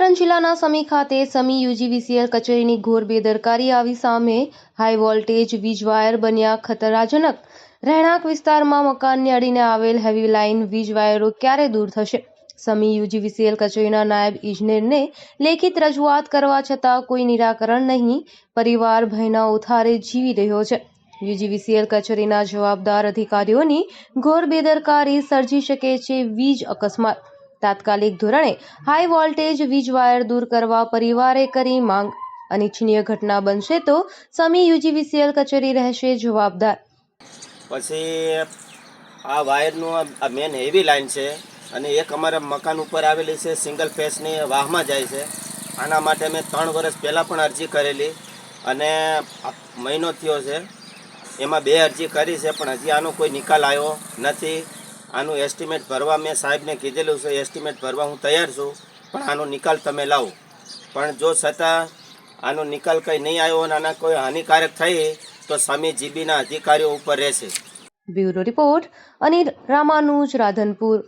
પાટણ જિલ્લાના સમી ખાતે સમી યુજીવીસીએલ કચેરીની ઘોર બેદરકારી આવી સામે હાઈ વોલ્ટેજ વીજ વાયર બન્યા ખતરાજનક. રહેણાંક વિસ્તારમાં મકાનને અડીને આવેલ હેવી લાઇન વીજ વાયરો ક્યારે દૂર થશે? સમી યુજીવીસીએલ કચેરીના નાયબ ઇજનેરને લેખિત રજૂઆત કરવા છતાં કોઈ નિરાકરણ નહીં, પરિવાર ભયના ઉથારે જીવી રહ્યો છે. યુજીવીસીએલ કચેરીના જવાબદાર અધિકારીઓની ઘોર બેદરકારી સર્જી શકે છે વીજ અકસ્માત. તાત્કાલિક ધોરણે હાઈ વોલ્ટેજ વીજ વાયર દૂર કરવા પરિવારે કરી માંગ. અનિચ્છનીય ઘટના બનશે તો સમી યુજીવીસીએલ કચેરી રહેશે જવાબદાર. પછી આ વાયરનું આ મેન હેવી લાઈન છે અને એક અમારા મકાન ઉપર આવેલી છે સિંગલ ફેસની વાહમાં જાય છે. આના માટે મેં ત્રણ વર્ષ પહેલાં પણ અરજી કરેલી અને મહિનો થયો છે. એમાં બે અરજી કરી છે પણ હજી આનો કોઈ નિકાલ આવ્યો નથી. આનું એસ્ટિમેટ ભરવા મેં સાહેબને કીધેલું છે એસ્ટિમેટ ભરવા હું તૈયાર છું, પણ આનો નિકાલ તમે લાવો. પણ જો છતાં આનો નિકાલ કંઈ નહીં આવ્યો અને આના કોઈ હાનિકારક થઈ, તો સામે જીબીના અધિકારીઓ ઉપર રહેશે. Bureau report Anil Ramanuj, Radhanpur.